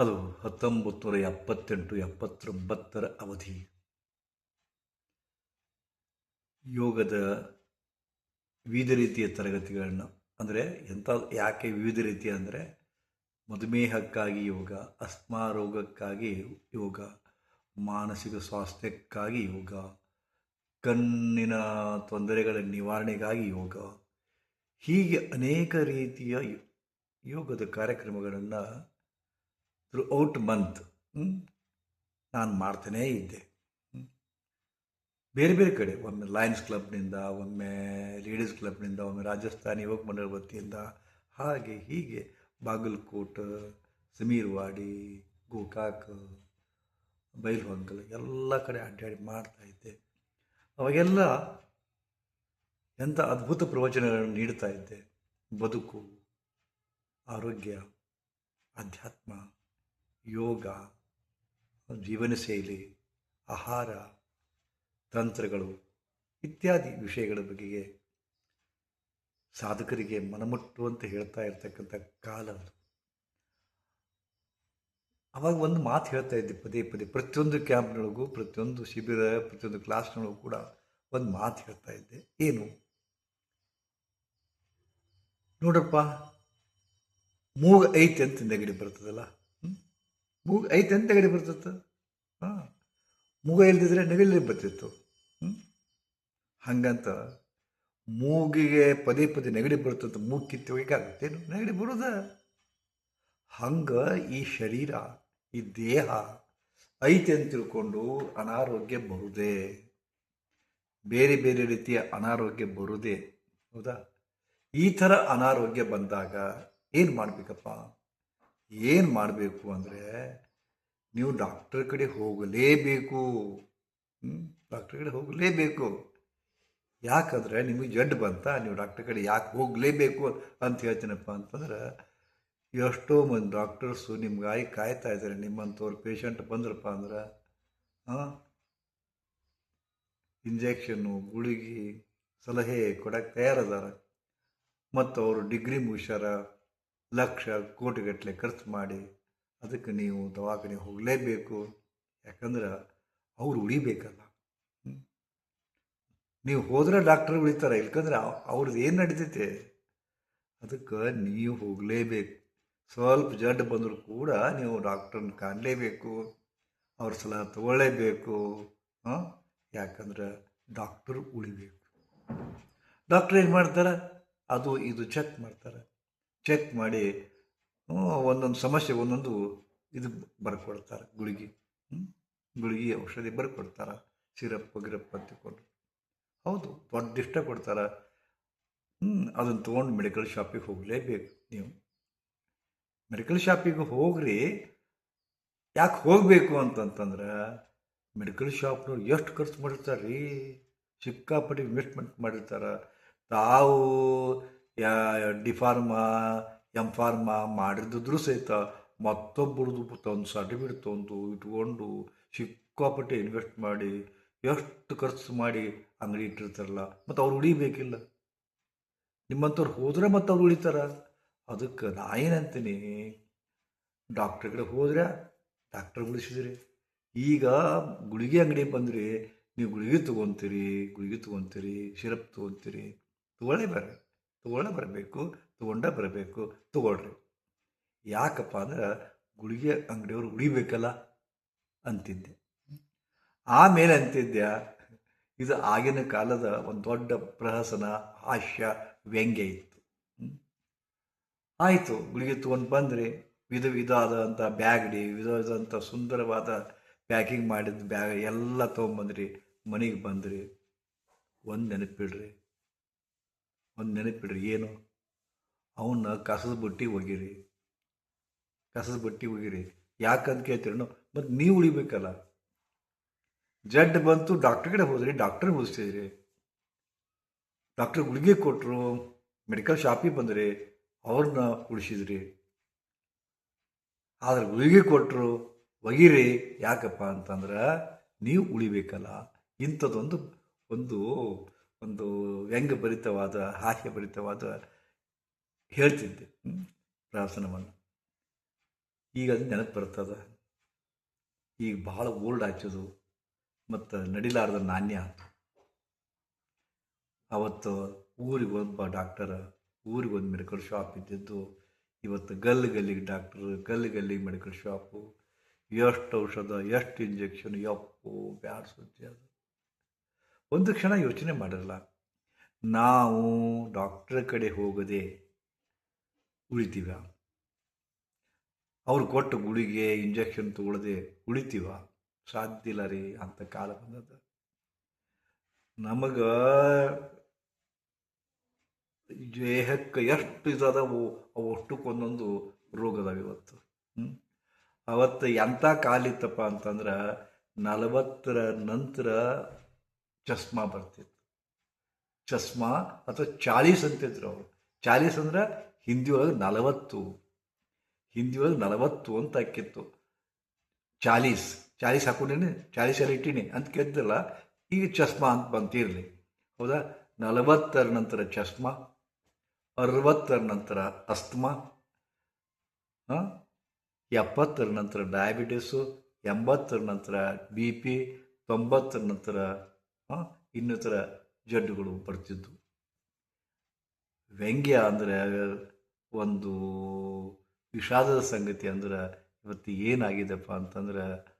ಅದು ಹತ್ತೊಂಬತ್ತು ನೂರ ಎಪ್ಪತ್ತೆಂಟು, ಎಪ್ಪತ್ತೊಂಬತ್ತರ ಅವಧಿ. ಯೋಗದ ವಿವಿಧ ರೀತಿಯ ತರಗತಿಗಳನ್ನು, ಅಂದರೆ ಎಂಥ ಯಾಕೆ ವಿವಿಧ ರೀತಿ ಅಂದರೆ, ಮಧುಮೇಹಕ್ಕಾಗಿ ಯೋಗ ಅಸ್ಮಾ ರೋಗಕ್ಕಾಗಿ ಯೋಗ, ಮಾನಸಿಕ ಸ್ವಾಸ್ಥ್ಯಕ್ಕಾಗಿ ಯೋಗ, ಕಣ್ಣಿನ ತೊಂದರೆಗಳ ನಿವಾರಣೆಗಾಗಿ ಯೋಗ, ಹೀಗೆ ಅನೇಕ ರೀತಿಯ ಯೋಗದ ಕಾರ್ಯಕ್ರಮಗಳನ್ನು ಥ್ರೂ ಔಟ್ ಮಂತ್ ನಾನು ಮಾಡ್ತಾನೇ ಇದ್ದೆ. ಬೇರೆ ಬೇರೆ ಕಡೆ, ಒಮ್ಮೆ ಲಯನ್ಸ್ ಕ್ಲಬ್ನಿಂದ ಒಮ್ಮೆ ಲೇಡೀಸ್ ಕ್ಲಬ್ನಿಂದ ಒಮ್ಮೆ ರಾಜಸ್ಥಾನಿ ಯುವಕ ಮಂಡಳ ವತಿಯಿಂದ, ಹಾಗೆ ಹೀಗೆ ಬಾಗಲಕೋಟ, ಸಮೀರ್ವಾಡಿ, ಗೋಕಾಕ್ ಬೈಲ್ಹೊಂಗಲ್ ಎಲ್ಲ ಕಡೆ ಅಡ್ಡಾಡಿ ಮಾಡ್ತಾ ಇದ್ದೆ. ಅವಾಗೆಲ್ಲ ಎಂಥ ಅದ್ಭುತ ಪ್ರವಚನಗಳನ್ನು ನೀಡ್ತಾ ಇದ್ದೆ. ಬದುಕು, ಆರೋಗ್ಯ, ಅಧ್ಯಾತ್ಮ ಯೋಗ, ಜೀವನ ಶೈಲಿ, ಆಹಾರ, ತಂತ್ರಗಳು ಇತ್ಯಾದಿ ವಿಷಯಗಳ ಬಗೆಗೆ ಸಾಧಕರಿಗೆ ಮನಮುಟ್ಟುವಂತೆ ಹೇಳ್ತಾ ಇರ್ತಕ್ಕಂಥ ಕಾಲ ಅದು. ಅವಾಗ ಒಂದು ಮಾತು ಹೇಳ್ತಾ ಇದ್ದೆ ಪದೇ ಪದೇ. ಪ್ರತಿಯೊಂದು ಕ್ಯಾಂಪ್ನೊಳಗೂ, ಪ್ರತಿಯೊಂದು ಶಿಬಿರ, ಪ್ರತಿಯೊಂದು ಕ್ಲಾಸ್ನೊಳಗೂ ಕೂಡ ಒಂದು ಮಾತು ಹೇಳ್ತಾ ಇದ್ದೆ. ಏನು? ನೋಡಪ್ಪ ಮೂಗ ಐತೆ ಅಂತ ನೆಗಡಿ ಬರ್ತದಲ್ಲ? ಮೂಗು ಐತೆ ಅಂತ ಗಡಿ ಬರ್ತಿತ್ತು ಹಾಂ. ಮೂಗ ಇಲ್ದಿದ್ರೆ ನೆಗಡಿ ಬರ್ತಿತ್ತು? ಹಂಗಂತ ಮೂಗಿಗೆ ಪದೇ ಪದೇ ನೆಗಡಿ ಬರ್ತದೆ, ಮೂಗು ಕಿತ್ತು ಏನು? ನೆಗಡಿ ಬರುದ? ಹಂಗೆ ಈ ಶರೀರ, ಈ ದೇಹ ಐತೆ ಅಂತ ತಿಳ್ಕೊಂಡು ಅನಾರೋಗ್ಯ ಬರುದೇ. ಬೇರೆ ಬೇರೆ ರೀತಿಯ ಅನಾರೋಗ್ಯ ಬರುದೇ. ಹೌದಾ? ಈ ಥರ ಅನಾರೋಗ್ಯ ಬಂದಾಗ ಏನು ಮಾಡಬೇಕಪ್ಪ? ಏನು ಮಾಡಬೇಕು ಅಂದರೆ ನೀವು ಡಾಕ್ಟರ್ ಕಡೆ ಹೋಗಲೇಬೇಕು. ಡಾಕ್ಟರ್ ಕಡೆ ಹೋಗಲೇಬೇಕು. ಯಾಕಂದರೆ ನಿಮಗೆ ಜಡ್ಡು ಬಂತ, ನೀವು ಡಾಕ್ಟರ್ ಕಡೆ ಯಾಕೆ ಹೋಗಲೇಬೇಕು ಅಂತ ಹೇಳ್ತೀನಪ್ಪ ಅಂತಂದ್ರೆ, ಎಷ್ಟೋ ಮಂದಿ ಡಾಕ್ಟರ್ಸು ನಿಮ್ಗಾಗಿ ಕಾಯ್ತಾ ಇದ್ದಾರೆ, ನಿಮ್ಮಂಥವ್ರು ಪೇಷಂಟ್ ಬಂದ್ರಪ್ಪ ಅಂದ್ರೆ ಹಾಂ ಇಂಜೆಕ್ಷನ್ನು ಗುಳಿಗೆ, ಸಲಹೆ ಕೊಡಕ್ಕೆ ತಯಾರದಾರ ಮತ್ತು ಅವರು ಡಿಗ್ರಿ ಮುಗಿಸ್ಯಾರ ಲಕ್ಷ ಕೋಟಿಗಟ್ಟಲೆ ಖರ್ಚು ಮಾಡಿ ಅದಕ್ಕೆ ನೀವು ದವಾಖಾನೆ ಹೋಗಲೇಬೇಕು. ಯಾಕಂದ್ರೆ ಅವ್ರು ಉಳಿಬೇಕಲ್ಲ ನೀವು ಹೋದ್ರೆ ಡಾಕ್ಟರ್ ಉಳಿತಾರೆ ಇಲ್ಕಂದ್ರೆ ಅವ್- ಅವ್ರದ್ದು ಏನು ನಡೀತೈತೆ? ಅದಕ್ಕೆ ನೀವು ಹೋಗಲೇಬೇಕು. ಸ್ವಲ್ಪ ಜಡ್ಡು ಬಂದರೂ ಕೂಡ ನೀವು ಡಾಕ್ಟ್ರನ್ನ ಕಾಣಲೇಬೇಕು. ಅವ್ರ ಸಲಹೆ ತಗೊಳ್ಳೇಬೇಕು. ಹಾಂ? ಯಾಕಂದ್ರೆ ಡಾಕ್ಟರ್ ಉಳಿಬೇಕು ಡಾಕ್ಟ್ರ್ ಏನು ಮಾಡ್ತಾರೆ? ಅದು, ಇದು ಚೆಕ್ ಮಾಡ್ತಾರೆ. ಚೆಕ್ ಮಾಡಿ ಒಂದೊಂದು ಸಮಸ್ಯೆ, ಒಂದೊಂದು ಇದು ಬರ್ಕೊಡ್ತಾರೆ, ಗುಳಿಗೆ? ಗುಳಿಗೆ ಔಷಧಿ ಬರ್ಕೊಡ್ತಾರೆ, ಸಿರಪ್, ಗಿರಪ್ ಅಂತಿಕೊಂಡು ಹೌದು, ದೊಡ್ಡ ಇಷ್ಟ ಕೊಡ್ತಾರೆ. ಹ್ಞೂ ಅದನ್ನು ತೊಗೊಂಡು ಮೆಡಿಕಲ್ ಶಾಪಿಗೆ ಹೋಗಲೇಬೇಕು ನೀವು. ಮೆಡಿಕಲ್ ಶಾಪಿಗೆ ಹೋಗ್ರಿ. ಯಾಕೆ ಹೋಗಬೇಕು ಅಂತಂತಂದ್ರೆ, ಮೆಡಿಕಲ್ ಶಾಪ್ನವ್ರು ಎಷ್ಟು ಖರ್ಚು ಮಾಡಿರ್ತಾರೆ ರೀ ಸಿಕ್ಕಾಪಟ್ಟೆ ಇನ್ವೆಸ್ಟ್ಮೆಂಟ್ ಮಾಡಿರ್ತಾರೆ. ತಾವು ಯಾ, ಡಿ ಫಾರ್ಮಾ, ಎಂ ಫಾರ್ಮಾ ಮಾಡಿದ್ರು ಸಹಿತ ಮತ್ತೊಬ್ಬರದು ತಂದು ಸರ್ಟಿಫಿಕೇಟ್ ತಂದು ಇಟ್ಕೊಂಡು ಸಿಕ್ಕಾಪಟ್ಟೆ ಇನ್ವೆಸ್ಟ್ ಮಾಡಿ, ಎಷ್ಟು ಖರ್ಚು ಮಾಡಿ ಅಂಗಡಿ ಇಟ್ಟಿರ್ತಾರಲ್ಲ, ಮತ್ತು ಅವ್ರು ಉಳಿಬೇಕಿಲ್ಲ. ನಿಮ್ಮಂಥವ್ರು ಹೋದ್ರೆ ಮತ್ತು ಅವ್ರು ಉಳಿತಾರ. ಅದಕ್ಕೆ ನಾ ಏನಂತೀನಿ ಡಾಕ್ಟ್ರ್ ಕಡೆ ಹೋದ್ರೆ ಡಾಕ್ಟ್ರ್ ಉಳಿಸಿದ್ರಿ. ಈಗ ಗುಳಿಗೆ ಅಂಗಡಿ ಬಂದ್ರಿ, ನೀವು ಗುಳಿಗೆ ತೊಗೊತೀರಿ ಗುಳಿಗೆ ತೊಗೊತೀರಿ ಸಿರಪ್ ತೊಗೊತೀರಿ, ತೊಗೊಳ್ಳೇ ಬರ ತೊಗೊಳ್ಳೇ ಬರಬೇಕು, ತಗೊಂಡ ಬರಬೇಕು, ತಗೊಳ್ರಿ. ಯಾಕಪ್ಪ ಅಂದ್ರೆ ಗುಳಿಗೆ ಅಂಗಡಿಯವ್ರು ಉಳಿಬೇಕಲ್ಲ ಅಂತಿದ್ದೆ. ಆಮೇಲೆ ಅಂತಿದ್ದೆ, ಇದು ಆಗಿನ ಕಾಲದ ಒಂದು ದೊಡ್ಡ ಪ್ರಹಸನ ಹಾಸ್ಯ ವ್ಯಂಗ್ಯ ಇತ್ತು. ಆಯಿತು, ಗುಳಿಗೆ ತೊಗೊಂಡು ಬಂದರೆ. ವಿಧ ವಿಧವಾದಂಥ ಬ್ಯಾಗ್ಡಿ ವಿಧ ವಿಧವಾದಂಥ ಸುಂದರವಾದ ಪ್ಯಾಕಿಂಗ್ ಮಾಡಿದ ಬ್ಯಾಗ್ ಎಲ್ಲ ತೊಗೊಂಬಂದ್ರಿ ಮನೆಗೆ ಬಂದ್ರಿ. ಒಂದು ನೆನಪಿಡ್ರಿ. ಒಂದು ನೆನಪಿಡ್ರಿ, ಏನು? ಅವನ್ನ ಕಸದ ಬುಟ್ಟಿ ಒಗಿರಿ. ಕಸದ ಬುಟ್ಟಿ ಒಗಿರಿ. ಯಾಕಂತ ಕೇಳ್ತೀರಿ ಮತ್ತು ನೀವು ಉಳಿಬೇಕಲ್ಲ. ಜಡ್ ಬಂತು ಡಾಕ್ಟ್ರ್ ಕಡೆ ಹೋದ್ರಿ, ಡಾಕ್ಟ್ರ್ ಓದಿಸ್ತಿದ್ರಿ ಡಾಕ್ಟ್ರ್ ಗುಳಿಗೆ ಕೊಟ್ಟರು ಮೆಡಿಕಲ್ ಶಾಪಿಗೆ ಬಂದ್ರಿ ಅವ್ರನ್ನ ಉಳಿಸಿದ್ರಿ. ಆದ್ರೆ ಗುಳಿಗೆ ಕೊಟ್ಟರು ಒಗಿರಿ. ಯಾಕಪ್ಪ ಅಂತಂದ್ರೆ, ನೀವು ಉಳಿಬೇಕಲ್ಲ. ಇಂಥದ್ದೊಂದು ಒಂದು ಒಂದು ವ್ಯಂಗ್ಯಭರಿತವಾದ, ಹಾಸ್ಯಭರಿತವಾದ ಹೇಳ್ತಿದ್ದೆ ಪ್ರಾಸನವನ್ನು ಈಗ ಅದು ನೆನಪು ಬರ್ತದ ಈಗ ಭಾಳ ಓಲ್ಡ್ ಹಚ್ಚೋದು ಮತ್ತು ನಡಿಲಾರದ ನಾಣ್ಯ. ಅವತ್ತು ಊರಿಗೆ ಒಬ್ಬ ಡಾಕ್ಟರ್, ಊರಿಗೆ ಒಂದು ಮೆಡಿಕಲ್ ಶಾಪ್ ಇದ್ದಿದ್ದು, ಇವತ್ತು ಗಲ್ಲಿ ಗಲ್ಲಿಗೆ ಡಾಕ್ಟ್ರು ಗಲ್ಲಿ ಗಲ್ಲಿಗೆ ಮೆಡಿಕಲ್ ಶಾಪು. ಎಷ್ಟು ಔಷಧ, ಎಷ್ಟು ಇಂಜೆಕ್ಷನ್ ಎಪ್ಪು ಬ್ಯಾಡ್ ಸುದ್ದಿ ಅದು. ಒಂದು ಕ್ಷಣ ಯೋಚನೆ ಮಾಡಿರಲ್ಲ ನಾವು ಡಾಕ್ಟರ್ ಕಡೆ ಹೋಗದೆ ಉಳಿತೀವ? ಅವ್ರು ಕೊಟ್ಟು ಗುಳಿಗೆ ಇಂಜೆಕ್ಷನ್ ತಗೊಳ್ಳದೆ ಉಳಿತೀವ? ಸಾಧ್ಯ ಇಲ್ಲ ರೀ ಅಂತ ಕಾಲ ಬಂದದ ನಮಗೆ ದೇಹಕ್ಕೆ ಎಷ್ಟು ಇದದವು ಅವು ಅಷ್ಟಕ್ಕೊಂದೊಂದು ಅದಾವೆ ಇವತ್ತು? ಅವತ್ತು ಎಂಥ ಕಾಲಿತ್ತಪ್ಪ ಅಂತಂದ್ರೆ ನಲವತ್ತರ ನಂತರ ಚಸ್ಮಾ ಬರ್ತಿತ್ತು. ಚಸ್ಮಾ ಅಥವಾ ಚಾಳೀಸ್ ಅಂತಿದ್ರು ಅವರು. ಚಾಳೀಸ್ ಅಂದ್ರೆ ಹಿಂದಿ ಒಳಗೆ ನಲವತ್ತು. ಹಿಂದಿ ಒಳಗೆ ನಲವತ್ತು ಅಂತ ಹಾಕಿತ್ತು. ಚಾಲೀಸ್ ಚಾಲೀಸ್ ಹಾಕೊಂಡೇನೆ ಚಾಲೀಸಲ್ಲಿ ಇಟ್ಟೀನಿ ಅಂತ ಕೇಳ್ತಿಲ್ಲ ಈಗ ಚಸ್ಮಾ ಅಂತ ಬಂತಿರಲಿ. ಹೌದಾ? ನಲವತ್ತರ ನಂತರ ಚಸ್ಮಾ, ಅರವತ್ತರ ನಂತರ ಅಸ್ತಮಾ ಎಪ್ಪತ್ತರ ನಂತರ ಡಯಾಬಿಟಿಸು, ಎಂಬತ್ತರ ನಂತರ ಬಿ ಪಿ, ತೊಂಬತ್ತರ ನಂತರ ಇನ್ನಿತರ ಜಡ್ಡುಗಳು ಬರ್ತಿದ್ವು. ವ್ಯಂಗ್ಯ ಅಂದರೆ ಒಂದು ವಿಷಾದದ ಸಂಗತಿ ಅಂದ್ರೆ ಇವತ್ತು ಏನಾಗಿದೆಪ್ಪ ಅಂತಂದ್ರೆ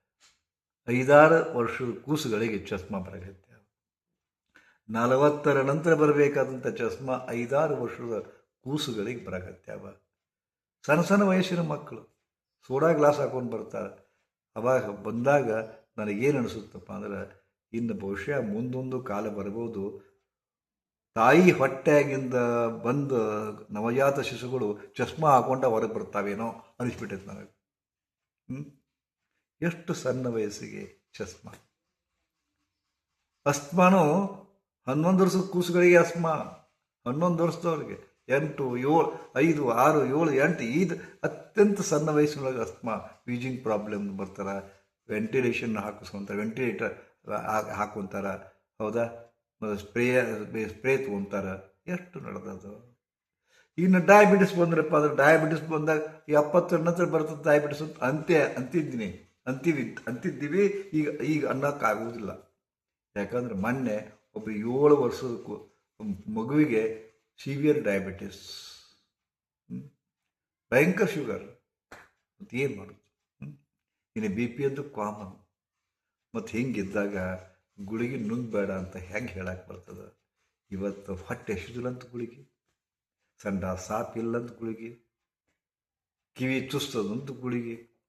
ಐದಾರು ವರ್ಷದ ಕೂಸುಗಳಿಗೆ ಚಸ್ಮಾ ಬರಗತ್ತೆ. ನಲವತ್ತರ ನಂತರ ಬರಬೇಕಾದಂಥ ಚಸ್ಮಾ ಐದಾರು ವರ್ಷದ ಕೂಸುಗಳಿಗೆ ಬರಗತ್ಯಾವ ಸಣ್ಣ ಸಣ್ಣ ವಯಸ್ಸಿನ ಮಕ್ಕಳು. ಸೋಡಾ ಗ್ಲಾಸ್ ಹಾಕೊಂಡು ಬರ್ತಾರೆ. ಅವಾಗ ಬಂದಾಗ ನನಗೇನು ಅನಿಸುತ್ತಪ್ಪ ಅಂದ್ರೆ ಇನ್ನು ಬಹುಶಃ ಮುಂದೊಂದು ಕಾಲ ಬರಬಹುದು ತಾಯಿ ಹೊಟ್ಟೆಯಾಗಿಂದ ಬಂದು ನವಜಾತ ಶಿಶುಗಳು ಚಸ್ಮಾ ಹಾಕೊಂಡ ಹೊರಗೆ ಬರ್ತಾವೇನೋ ಅನಿಸ್ಬಿಟ್ಟೈತೆ ನನಗೆ. ಎಷ್ಟು ಸಣ್ಣ ವಯಸ್ಸಿಗೆ ಚಸ್ಮಾ. ಅಸ್ಮಾನು ಹನ್ನೊಂದು ವರ್ಷದ ಕೂಸುಗಳಿಗೆ ಅಸ್ಮಾ. ಹನ್ನೊಂದು ವರ್ಷದವ್ರಿಗೆ ಎಂಟು, ಏಳು, ಐದು, ಆರು, ಏಳು, ಎಂಟು ಇದು ಅತ್ಯಂತ ಸಣ್ಣ ವಯಸ್ಸಿನೊಳಗೆ ಅಸ್ಮಾ. ವೀಜಿಂಗ್ ಪ್ರಾಬ್ಲಮ್ ಬರ್ತಾರೆ. ವೆಂಟಿಲೇಷನ್ ಹಾಕಿಸ್ಕೊಂತಾರೆ ವೆಂಟಿಲೇಟರ್. ಹಾಕೊಂತಾರ ಹೌದಾ? ಸ್ಪ್ರೇ ಸ್ಪ್ರೇ ತೊಗೊಂತಾರ. ಎಷ್ಟು ನಡೆದದು. ಇನ್ನು ಡಯಾಬಿಟಿಸ್ ಬಂದ್ರಪ್ಪ, ಅಂದ್ರೆ ಡಯಾಬಿಟಿಸ್ ಬಂದಾಗ ಎಪ್ಪತ್ತರ ನಂತರ ಬರ್ತದೆ ಡಯಾಬಿಟಿಸ್ ಅಂತ ಅಂತೆ, ಅಂತಿದ್ದೀನಿ. ಅಂತೀವಿ, ಅಂತಿದ್ದೀವಿ. ಈಗ ಈಗ ಅನ್ನೋಕ್ಕಾಗುವುದಿಲ್ಲ ಯಾಕಂದ್ರೆ ಮೊನ್ನೆ ಒಬ್ಬ ಏಳು ವರ್ಷದ ಮಗುವಿಗೆ ಸಿವಿಯರ್ ಡಯಾಬಿಟಿಸ್? ಭಯಂಕರ ಶುಗರ್ ಏನು ಮಾಡೋದು? ಇನ್ನು ಬಿ ಪಿ ಅಂತೂ ಕಾಮನ್ ಮತ್ತು ಹಿಂಗಿದ್ದಾಗ ಗುಳಿಗೆ ನುಂಗ್ಬೇಡ ಅಂತ ಹೆಂಗೆ ಹೇಳಕ್ಕೆ ಬರ್ತದೆ? ಇವತ್ತು ಹೊಟ್ಟೆ ಹಸಿದಿಲ್ಲಂತ ಗುಳಿಗೆ, ಸಂಡ ಸಾಪಿಲ್ಲಂತ ಗುಳಿಗೆ, ಕಿವಿ ಚುಸ್ತದಂತ ಗುಳಿಗೆ,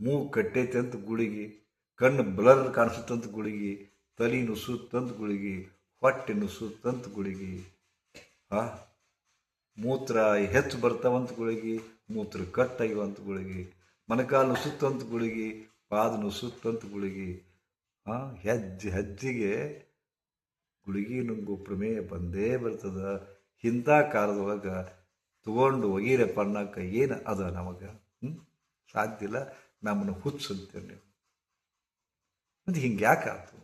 ಮೂಗು ಕಟ್ಟೈತೆ ಅಂತ ಗುಳಿಗೆ, ಕಣ್ಣು ಬ್ಲರ್ ಕಾಣಿಸುತ್ತಂತ ಗುಳಿಗೆ, ತಲೆ ನುಸುತ್ತಂತ ಗುಳಿಗೆ, ಹೊಟ್ಟೆ ನುಸುತ್ತಂತ ಗುಳಿಗೆ, ಆ? ಮೂತ್ರ ಹೆಚ್ಚು ಬರ್ತಾವಂತ ಗುಳಿಗೆ, ಮೂತ್ರ ಕಟ್ಟಾಗಿವಂತ ಗುಳಿಗೆ ಮೊಣಕಾಲು ನುಸುತ್ತಂತ ಗುಳಿಗೆ, ಪಾದ ನುಸುತ್ತಂತ ಗುಳಿಗೆ ಹೆಜ್ಜೆ, ಹೆಜ್ಜೆಗೆ ಗುಳಿಗೆ ನುಂಗು ಪ್ರಮೇಯ ಬಂದೇ ಬರ್ತದೆ. ಇಂಥ ಕಾಲದೊಳಗೆ ತಗೊಂಡು ಒಗೀರಪ್ಪ ಅನ್ನಕ್ಕೆ ಏನು ಅದ ನಮಗೆ? ಹ್ಞೂ ಸಾಧ್ಯ ಇಲ್ಲ, ನಮ್ಮನ್ನು ಹುಚ್ಚಂತೀರಿ ನೀವು. ಮತ್ತು ಹಿಂಗೆ ಯಾಕೆ ಆಯ್ತು?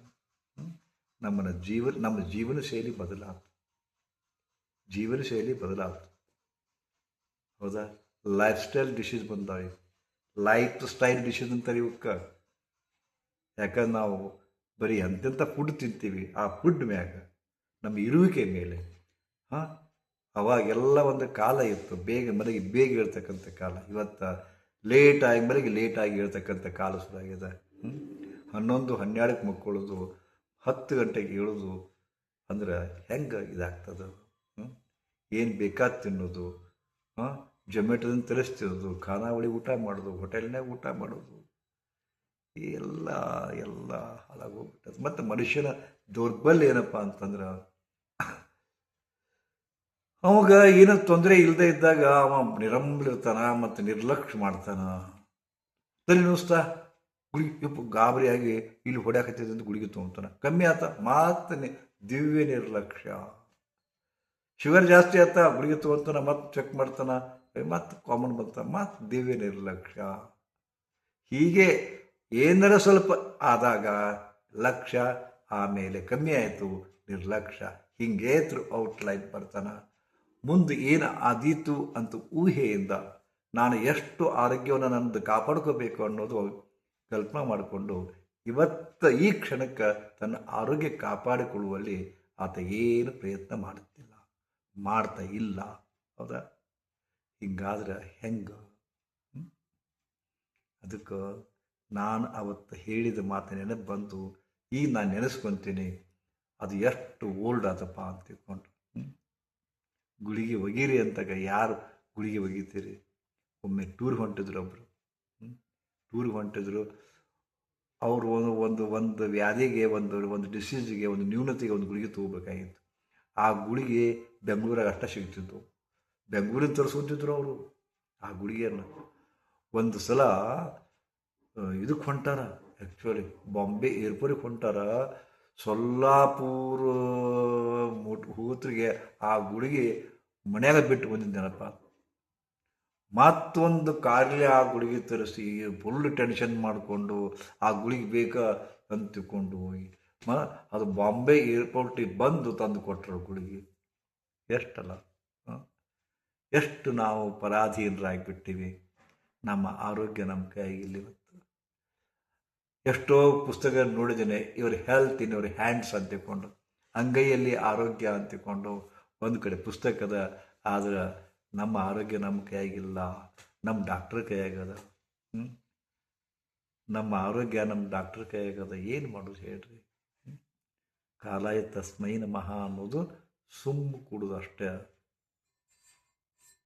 ನಮ್ಮನ್ನ ಜೀವನ ನಮ್ಮ ಜೀವನ ಶೈಲಿ ಬದಲಾಯ್ತು ಜೀವನ ಶೈಲಿ ಬದಲಾಯ್ತು ಹೌದಾ? ಲೈಫ್ ಸ್ಟೈಲ್ ಡಿಶೀಸ್ ಬಂದಾವೆ. ಲೈಫ್ ಸ್ಟೈಲ್ ಡಿಶಸ್ ಅಂತಾರೆ ಇವಕ್ಕೆ ಯಾಕಂದ್ರೆ ನಾವು ಬರೀ ಅಂತ ಫುಡ್ ತಿಂತೀವಿ, ಆ ಫುಡ್ ಮ್ಯಾಗ ನಮ್ಮ ಇರುವಿಕೆ ಮೇಲೆ. ಹಾಂ, ಅವಾಗೆಲ್ಲ ಒಂದು ಕಾಲ ಇತ್ತು, ಬೇಗ ಮನೆಗೆ ಬೇಗ ಇರ್ತಕ್ಕಂಥ ಕಾಲ. ಇವತ್ತು ಲೇಟ್ ಆಗಿ, ಮನೆಗೆ ಲೇಟ್ ಆಗಿ ಹೇಳ್ತಕ್ಕಂಥ ಕಾಲ ಹ್ಞೂ ಹನ್ನೊಂದು, ಹನ್ನೆರಡಕ್ಕೆ ಮಕ್ಕೊಳ್ಳೋದು, ಹತ್ತು ಗಂಟೆಗೆ ಹೇಳೋದು ಅಂದ್ರೆ ಹೆಂಗೆ ಇದಾಗ್ತದೆ? ಏನು ಬೇಕಾದ ತಿನ್ನೋದು? ಹಾಂ ಜೊಮೆಟೊದಿಂದ ತರಿಸ್ತಿರೋದು, ಖಾನಾವಳಿ ಊಟ ಮಾಡೋದು ಹೋಟೆಲ್ನಾಗ ಊಟ ಮಾಡೋದು. ಎಲ್ಲ ಎಲ್ಲ ಹಾಳಾಗೋಗ್ಬಿಟ್ಟದು ಮತ್ತು ಮನುಷ್ಯನ ದೌರ್ಬಲ್ಯ ಏನಪ್ಪ ಅಂತಂದ್ರೆ, ಅವಾಗ ಏನೋ ತೊಂದರೆ ಇಲ್ಲದೆ ಇದ್ದಾಗ ಅವ ನಿರಂಬಲಿರ್ತಾನ ಮತ್ತು ನಿರ್ಲಕ್ಷ್ಯ ಮಾಡ್ತಾನ. ತಲೆ ನುಸ್ತಾ ಗುಳಿಗೆ ಗಾಬರಿಯಾಗಿ ಇಲ್ಲಿ ಅಂತ ಗುಳಿಗೆ ತೊಗೊತಾನ ಕಮ್ಮಿ ಆತ ಮತ್ತೆ ದಿವ್ಯ ನಿರ್ಲಕ್ಷ್ಯ. ಶುಗರ್ ಜಾಸ್ತಿ ಆತ, ಗುಳಿಗೆ ತೊಗೊತಾನ ಮತ್ತೆ ಚೆಕ್ ಮಾಡ್ತಾನ ಮತ್ತೆ ಕಾಮನ್ ಬರ್ತಾನೆ ಮತ್ತೆ ದಿವ್ಯ ನಿರ್ಲಕ್ಷ್ಯ. ಹೀಗೆ ಏನಾರ ಸ್ವಲ್ಪ ಆದಾಗ ಲಕ್ಷ್ಯ ಆಮೇಲೆ ಕಮ್ಮಿ ಆಯಿತು ನಿರ್ಲಕ್ಷ್ಯ ಹಿಂಗೆ ಔಟ್ ಲೈನ್ ಬರ್ತಾನ. ಮುಂದೆ ಏನು ಆದೀತು ಅಂತ ಊಹೆಯಿಂದ ನಾನು ಎಷ್ಟು ಆರೋಗ್ಯವನ್ನು ನನ್ನದು ಕಾಪಾಡ್ಕೋಬೇಕು ಅನ್ನೋದು ಕಲ್ಪನೆ ಮಾಡಿಕೊಂಡು ಇವತ್ತು ಈ ಕ್ಷಣಕ್ಕೆ ತನ್ನ ಆರೋಗ್ಯ ಕಾಪಾಡಿಕೊಳ್ಳುವಲ್ಲಿ ಆತ ಏನು ಪ್ರಯತ್ನ ಮಾಡುತ್ತಿಲ್ಲ. ಮಾಡ್ತಾ ಇಲ್ಲ. ಹೌದಾ? ಹಿಂಗಾದ್ರೆ ಹೆಂಗೆ? ಅದಕ್ಕೆ ನಾನು ಅವತ್ತು ಹೇಳಿದ ಮಾತು ನೆನಪು ಬಂತು ಈಗ ನಾನು ನೆನೆಸ್ಕೊತೀನಿ. ಅದು ಎಷ್ಟು ಓಲ್ಡ್ ಆದಪ್ಪ ಅಂತ ತಿಳ್ಕೊಂಡು. ಗುಳಿಗೆ ಒಗೀರಿ ಅಂತಾಗ ಯಾರು ಗುಳಿಗೆ ಒಗಿತೀರಿ? ಒಮ್ಮೆ ಟೂರ್ ಹೊಂಟಿದ್ರು ಒಬ್ಬರು ಟೂರ್ ಹೊಂಟಿದ್ರು. ಅವರು ಒಂದು ಒಂದು ಒಂದು ವ್ಯಾಧಿಗೆ ಒಂದು ಒಂದು ಡಿಸೀಸ್ಗೆ ಒಂದು ನ್ಯೂನತೆಗೆ ಒಂದು ಗುಳಿಗೆ ತಗೋಬೇಕಾಗಿತ್ತು. ಆ ಗುಳಿಗೆ ಬೆಂಗಳೂರಾಗ ಅಷ್ಟ ಸಿಗ್ತಿತ್ತು. ಬೆಂಗಳೂರಿಂದ ತರಿಸ್ಕೊತಿದ್ರು ಅವರು. ಆ ಗುಳಿಗೆಯನ್ನು. ಒಂದು ಸಲ ಇದಕ್ಕೆ ಹೊಂಟಾರ ಆ್ಯಕ್ಚುಲಿ ಬಾಂಬೆ ಏರ್ಪೋರ್ಟಿಗೆ ಹೊಂಟಾರ ಸೊಲ್ಲಾಪುರ, ಮುಟ್, ಹೋತ್ರಿಗೆ ಆ ಗುಡಿಗೆ ಮನೆಯಾಗ ಬಿಟ್ಟು ಬಂದಿದ್ದೇನಪ್ಪ. ಮತ್ತೊಂದು ಕಾರ್ಯ ಆ ಗುಡಿಗೆ ತರಿಸಿ ಫುಲ್ ಟೆನ್ಷನ್ ಮಾಡಿಕೊಂಡು ಆ ಗುಳಿಗೆ ಬೇಕಾ ಅಂತ ತಿಳ್ಕೊಂಡು ಹೋಗಿ. ಮ, ಅದು ಬಾಂಬೆ ಏರ್ಪೋರ್ಟಿಗೆ ಬಂದು ತಂದು ಕೊಟ್ಟರು ಗುಳಿಗೆ. ಎಷ್ಟಲ್ಲ. ಎಷ್ಟು ನಾವು ಪರಾಧೀನರಾಗಿಬಿಟ್ಟಿವಿ. ನಮ್ಮ ಆರೋಗ್ಯ ನಮ್ಮ ಕೈಯಲ್ಲಿ ಎಷ್ಟೋ ಪುಸ್ತಕ ನೋಡಿದ್ದೇನೆ, ಇವ್ರ ಹೆಲ್ತ್ ಇನ್ ಇವ್ರ ಹ್ಯಾಂಡ್ಸ್ ಅಂತ ತಿಳ್ಕೊಂಡು ಅಂಗೈಯಲ್ಲಿ ಆರೋಗ್ಯ ಅಂತ ತಿಳ್ಕೊಂಡು ಒಂದು ಕಡೆ ಪುಸ್ತಕದ ಆದ್ರೆ ನಮ್ಮ ಆರೋಗ್ಯ ನಮ್ಮ ಕೈಯಾಗಿಲ್ಲ, ನಮ್ಮ ಡಾಕ್ಟ್ರ್ ಕೈಯಾಗದ? ನಮ್ಮ ಆರೋಗ್ಯ ನಮ್ಮ ಡಾಕ್ಟ್ರ್ ಕೈಯಾಗದ, ಏನು ಮಾಡೋದು ಹೇಳ್ರಿ? ಕಾಲಾಯ ತಸ್ಮೈನ ಮಹಾ ಅನ್ನೋದು ಸುಮ್ಮ ಕೂಡುದು ಅಷ್ಟೇ